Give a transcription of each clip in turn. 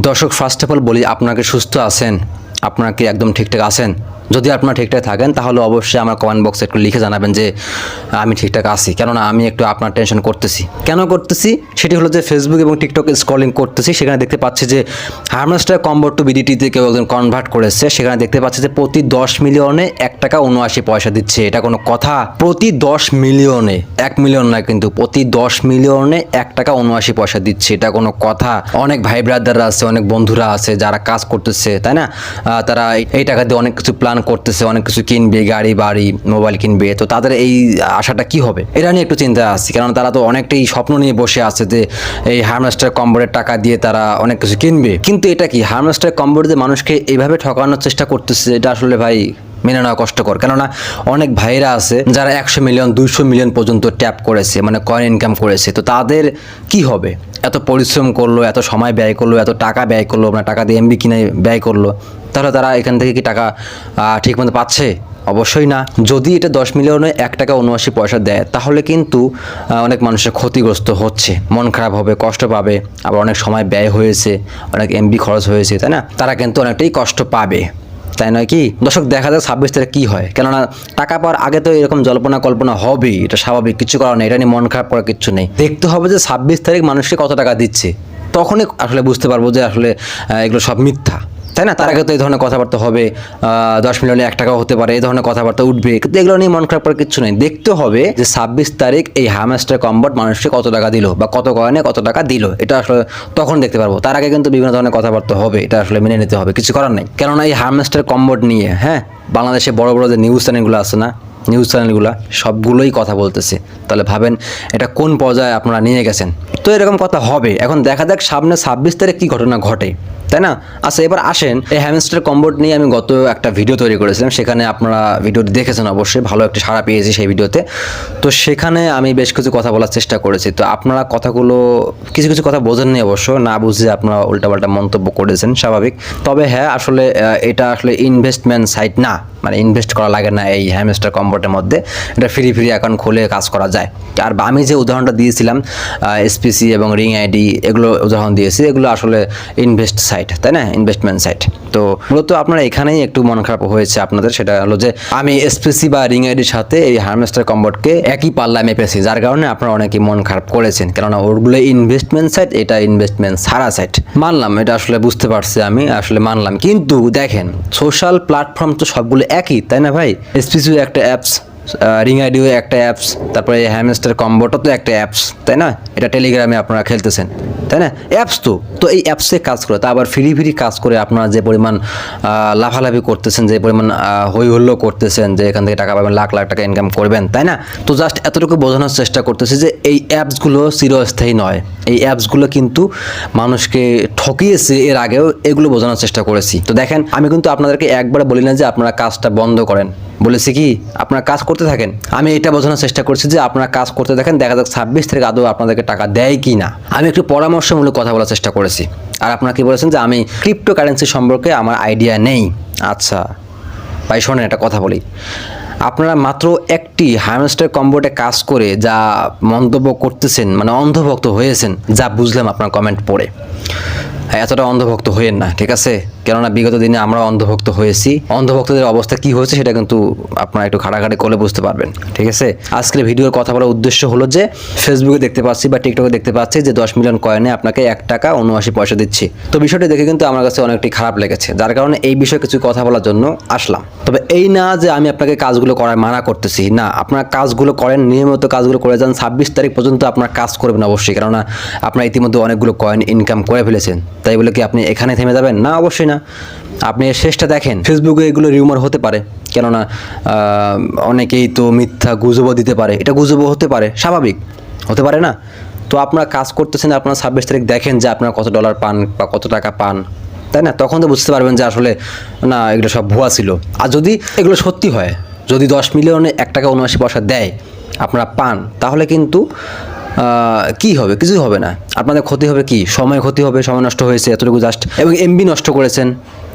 দর্শক first of all বলি আপনাকে সুস্থ আছেন? আপনারা কি একদম ঠিকঠাক আছেন? যদি আপনারা ঠিকঠাক থাকেন, তাহলে অবশ্যই আমার কমেন্ট বক্সে একটু লিখে জানাবেন যে, আমি ঠিকঠাক আছি। কেননা আমি একটু আপনার টেনশন করতেছি। কেন করতেছি? সেটি হলো যে ফেসবুক এবং টিকটক স্ক্রলিং করতেছি। সেখানে দেখতে পাচ্ছি যে হারমাস্টার কম্বোর্ট টু বিডিটিতে কেউ একজন কনভার্ট করেছে। সেখানে দেখতে পাচ্ছি যে, প্রতি দশ মিলিয়নে এক টাকা উনআশি পয়সা দিচ্ছে। এটা কোনো কথা? প্রতি দশ মিলিয়নে, এক মিলিয়ন নয় কিন্তু প্রতি দশ মিলিয়নে এক টাকা উনআশি পয়সা দিচ্ছে। এটা কোনো কথা? অনেক ভাই ব্রাদাররা আছে, অনেক বন্ধুরা আছে যারা কাজ করতেছে, তাই না? তারা এই টাকা দিয়ে অনেক কিছু প্ল্যান করতেছে, অনেক কিছু কিনবে, গাড়ি, বাড়ি মোবাইল কিনবে, তো তাদের এই আশাটা কি হবে? এটা নিয়ে একটু চিন্তা আসছে কেননা তারা তো অনেকটাই স্বপ্ন নিয়ে বসে আছে যে এই হারমাস্টার কম্বোর্ডের টাকা দিয়ে তারা অনেক কিছু কিনবে। কিন্তু এটা কি হারমাস্টার কম্বোর্ড দিয়ে মানুষকে এইভাবে ঠকানোর চেষ্টা করতেছে, এটা আসলে ভাই মেনে নেওয়া কষ্টকর। কেননা অনেক ভাইরা আছে যারা একশো মিলিয়ন দুইশো মিলিয়ন পর্যন্ত ট্যাপ করেছে মানে কয়েন ইনকাম করেছে, তো তাদের কি হবে? এত পরিশ্রম করল, এত সময় ব্যয় করল, এত টাকা ব্যয় করল মানে টাকা দিয়ে এমবি কিনে ব্যয় করল, তাহলে তারা এখান থেকে কি টাকা ঠিকমতো পাচ্ছে? অবশ্যই না। যদি এটা দশ মিলিয়নে এক টাকা উনআশি পয়সা দেয়, তাহলে কিন্তু অনেক মানুষের ক্ষতিগ্রস্ত হচ্ছে। মন খারাপ হবে, কষ্ট পাবে, আবার অনেক সময় ব্যয় হয়েছে, অনেক এমবি খরচ হয়েছে, তাই না? তারা কিন্তু অনেকটাই কষ্ট পাবে। তাই নয় কি? দর্শক, দেখা যায় ছাব্বিশ তারিখ কী হয়। কেননা, টাকা পাওয়ার আগে তো এরকম জল্পনা কল্পনা হবেই, এটা স্বাভাবিক, কিছু করার নেই, এটা নিয়ে মন খারাপ করার কিচ্ছু নেই। দেখতে হবে যে ছাব্বিশ তারিখ মানুষকে কত টাকা দিচ্ছে। তখনই আসলে বুঝতে পারব যে আসলে এগুলো সব মিথ্যা। তাই না? তার আগে তো এই ধরনের কথাবার্তা হবে দশ মিলিয়নে এক টাকাও হতে পারে, এই ধরনের কথাবার্তা উঠবে। কিন্তু এগুলো নিয়ে মন খারাপ কিছু নেই। দেখতে হবে যে ছাব্বিশ তারিখ এই হামাস্টার কম্বট মানুষকে কত টাকা দিল বা কত কয়েনে কত টাকা দিল। এটা আসলে তখন দেখতে পারব। তার আগে কিন্তু বিভিন্ন ধরনের কথাবার্তা হবে, এটা আসলে মেনে নিতে হবে। কিছু করার নেই। কেননা এই হারমাস্টার কম্বট নিয়ে হ্যাঁ বাংলাদেশে বড় বড় যে নিউজ চ্যানেলগুলো আছে না নিউজ চ্যানেলগুলো সবগুলোই কথা বলতেছে। তাহলে ভাবেন এটা কোন পর্যায়ে আপনারা নিয়ে গেছেন। তো এরকম কথা হবে। এখন দেখা যাক সামনে ছাব্বিশ তারিখ কী ঘটনা ঘটে। তাই না? আচ্ছা এবার আসেন, এই হ্যামস্টার কম্বোর্ড নিয়ে আমি গত একটা ভিডিও তৈরি করেছিলাম, সেখানে আপনারা ভিডিওটি দেখেছেন অবশ্যই, ভালো একটা সাড়া পেয়েছি সেই ভিডিওতে তো। সেখানে আমি বেশ কিছু কথা বলার চেষ্টা করেছি। তো আপনারা কথাগুলো, কিছু কিছু কথা বোঝেননি অবশ্য, না বুঝে আপনারা উল্টাপাল্টা মন্তব্য করেছেন, স্বাভাবিক। তবে হ্যাঁ আসলে এটা আসলে ইনভেস্টমেন্ট সাইট না। মানে ইনভেস্ট করা লাগে না এই হ্যামস্টার কম্বোর্টের মধ্যে। এটা ফ্রি ফ্রি অ্যাকাউন্ট খুলে কাজ করা যায়। আর আমি যে উদাহরণটা দিয়েছিলাম এসপিসি এবং রিং আইডি এগুলো উদাহরণ দিয়েছি, এগুলো আসলে ইনভেস্ট সাইট তাই না? ইনভেস্টমেন্ট সাইট তো মূলত আপনারা এখানেই একটু মন খারাপ হয়েছে আপনাদের, সেটা হলো যে আমি এসপিসি বা রিং আইডির সাথে এই হারমেস্টার কম্বোর্টকে একই পাল্লায় মেপেছি, যার কারণে আপনারা অনেকেই মন খারাপ করেছেন। কেননা ওগুলো ইনভেস্টমেন্ট সাইট এটা ইনভেস্টমেন্ট সারা সাইট মানলাম, এটা আসলে বুঝতে পারছি আমি, আসলে মানলাম। কিন্তু দেখেন সোশ্যাল প্ল্যাটফর্ম তো সবগুলো একই তাই না ভাই? এসপিসিও একটা অ্যাপস রিং আইডিও একটা অ্যাপস তারপরে হ্যামস্টার কম্বোটা তো একটা অ্যাপস তাই না? এটা টেলিগ্রামে আপনারা খেলতেছেন, তাই না? অ্যাপস তো তো এই অ্যাপসে কাজ করে, তা আবার ফ্রি ফ্রি কাজ করে আপনারা যে পরিমাণ লাফালাফি করতেছেন, যে পরিমাণ হই হল্লো করতেছেন, যে এখান থেকে টাকা পাবেন, লাখ লাখ টাকা ইনকাম করবেন, তাই না? তো জাস্ট এতটুকু বোঝানোর চেষ্টা করতেছি যে এই অ্যাপসগুলো চিরস্থায়ী নয়। এই অ্যাপসগুলো কিন্তু মানুষকে ঠকিয়েছে এর আগেও, এগুলো বোঝানোর চেষ্টা করেছি। তো দেখেন, আমি কিন্তু আপনাদেরকে একবার বলি না যে আপনারা কাজটা বন্ধ করেন। বলেছি কি, আপনারা কাজ করতে থাকেন, আমি এটা বোঝানোর চেষ্টা করছি যে আপনারা কাজ করতে থাকেন দেখা যাক ছাব্বিশ তারিখ আদৌ আপনাদেরকে টাকা দেয় কি না আমি একটু পরামর্শমূলক কথা বলার চেষ্টা করেছি। আর আপনারা কি বলেছেন যে আমি ক্রিপ্টো কারেন্সি সম্পর্কে আমার আইডিয়া নেই? আচ্ছা ভাই শোনেন একটা কথা বলি। আপনারা মাত্র একটি হাইমাস্টার কম্বোটে কাজ করে যা মন্তব্য করতেছেন মানে অন্ধভক্ত হয়েছেন, যা বুঝলাম আপনার কমেন্ট পড়ে। এতটা অন্ধভক্ত হয়েন না, ঠিক আছে? কেননা বিগত দিনে আমরা অন্ধভক্ত হয়েছি। অন্ধভক্তদের অবস্থা কি হয়েছে সেটা কিন্তু আপনারা একটু খাটাখাটি করলে বুঝতে পারবেন, ঠিক আছে? আজকের ভিডিওর কথা বলার উদ্দেশ্য হলো যে ফেসবুকে দেখতে পাচ্ছি বা টিকটকে দেখতে পাচ্ছি যে দশ মিলিয়ন কয়েনে আপনাকে এক টাকা উনআশি পয়সা দিচ্ছি। তো বিষয়টি দেখে কিন্তু আমার কাছে অনেকটি খারাপ লেগেছে। যার কারণে এই বিষয়ে কিছু কথা বলার জন্য আসলাম। তবে এই না যে আমি আপনাকে কাজগুলো করার মানা করতেছি, না, আপনার কাজগুলো করেন, নিয়মিত কাজগুলো করে যান, ছাব্বিশ তারিখ পর্যন্ত আপনার কাজ করবেন অবশ্যই। কেননা আপনার ইতিমধ্যে অনেকগুলো কয়েন ইনকাম করে ফেলেছেন। তাই বলে কি আপনি এখানে থেমে যাবেন? না, অবশ্যই আপনি এর শেষটা দেখেন। ফেসবুকে এগুলো রিউমার হতে পারে, কেননা অনেকেই তো মিথ্যা গুজবও দিতে পারে। এটা গুজবও হতে পারে, স্বাভাবিক, হতে পারে না। তো আপনারা কাজ করতেছেন, আপনারা ছাব্বিশ তারিখ দেখেন যে আপনারা কত ডলার পান বা কত টাকা পান, তাই না? তখন তো বুঝতে পারবেন যে আসলে, না, এগুলো সব ভুয়া ছিল। আর যদি এগুলো সত্যি হয়, যদি দশ মিলিয়নে এক টাকা উনআশি পয়সা দেয়, আপনারা পান, তাহলে কিন্তু কি হবে? কিছুই হবে না। আপনাদের ক্ষতি হবে কি? সময় ক্ষতি হবে, সময় নষ্ট হয়েছে, এতটুকু জাস্ট এবং এমবি নষ্ট করেছেন,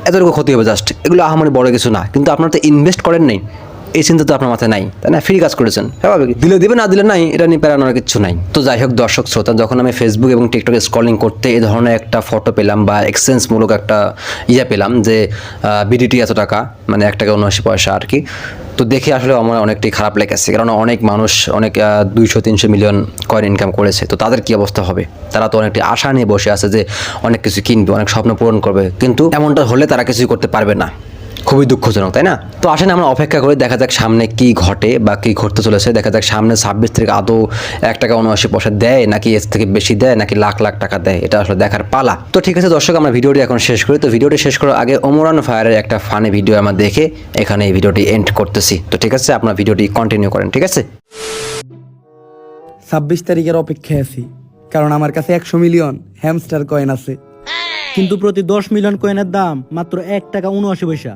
এতটুকু ক্ষতি হবে জাস্ট এগুলো আহামরি বড় কিছু না। কিন্তু আপনারা তো ইনভেস্ট করেন নাই। এই চিন্তা তো আপনার মাথায় নাই। তাই না? ফ্রি কাজ করেছেন। স্বাভাবিক। দিলে দিবে, না দিলে নাই, এটা নিয়ে প্যারানোর কিছু নাই। তো যাই হোক, দর্শক শ্রোতা, যখন আমি ফেসবুক এবং টিকটকে স্ক্রলিং করতে এই ধরনের একটা ফটো পেলাম বা এক্সচেঞ্জমূলক একটা ইয়ে পেলাম যে বিডিটি এত টাকা মানে এক টাকা উনআশি পয়সা আর কি তো দেখে আসলে আমার অনেকটাই খারাপ লেগেছে। কারণ অনেক মানুষ অনেক দুইশো, তিনশো মিলিয়ন কয়েন ইনকাম করেছে। তো তাদের কি অবস্থা হবে? তারা তো অনেকটি আশা নিয়ে বসে আছে যে অনেক কিছু কিনবে, অনেক স্বপ্ন পূরণ করবে। কিন্তু এমনটা হলে তারা কিছুই করতে পারবে না। খুবই দুঃখজনক, তাই না? তো আসেন আমরা অপেক্ষা করে, দেখা যাক সামনে কি ঘটে বা কি ঘটতে চলেছে। দেখা যাক সামনে ছাব্বিশ তারিখ আদৌ এক টাকা উনআশি পয়সা দেয়, নাকি এর থেকে বেশি দেয়, নাকি লাখ লাখ টাকা দেয়, এটা আসলে দেখার পালা। তো ঠিক আছে দর্শক, আমরা ভিডিওটি এখন শেষ করি। তো ভিডিওটি শেষ করার আগে ওমরান ফায়ারের একটা ফানি ভিডিও আমরা দেখে এখানে এই ভিডিওটি এন্ড করতেছি। তো ঠিক আছে, আপনার ভিডিওটি কন্টিনিউ করেন, ঠিক আছে? ছাব্বিশ তারিখের অপেক্ষায় আছি, কারণ আমার কাছে একশো মিলিয়ন হ্যামস্টার কয়েন আছে। কিন্তু প্রতি দশ মিলিয়ন কয়েনের দাম মাত্র এক টাকা উনআশি পয়সা।